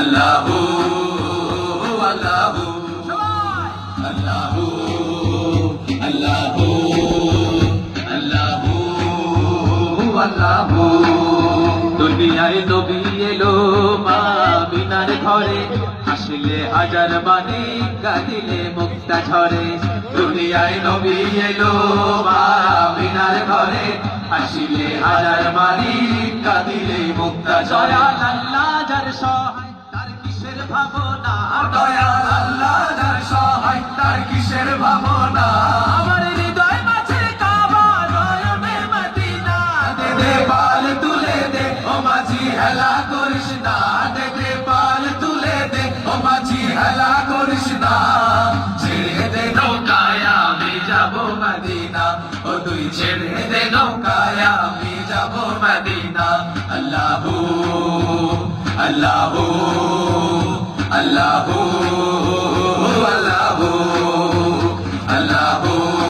আল্লাহু আল্লাহু। আল্লাহু আল্লাহু আল্লাহু আল্লাহু। দুনিয়ায় নবী মা বিনার ঘরে। আসলে হাজার বাণী গাদিলে মুক্তা ঝরে। দুনিয়ায় নবী এলো মা বিনার ঘরে। আসিলে হাজার বাণী কাঁদিলে মুক্তা ঝরে। আল্লাহ যার সহায় ভাবনা দয়াল আল্লাহ যার সহায় তার কিসের ভাবনা? আমার হৃদয় মাঝে কাবা নয়নে মদিনা দে দে পাল তুলে দে ও মাঝি হেলা করিস না। দে দে পাল তুলে দে ও মাঝি হেলা করিস না। ছেড়ে দে নৌকায় আমি যাব মদিনা। ও তুই ছেড়ে দে নৌকায় আমি যাব মদিনা। আল্লাহু আল্লাহু। Allahu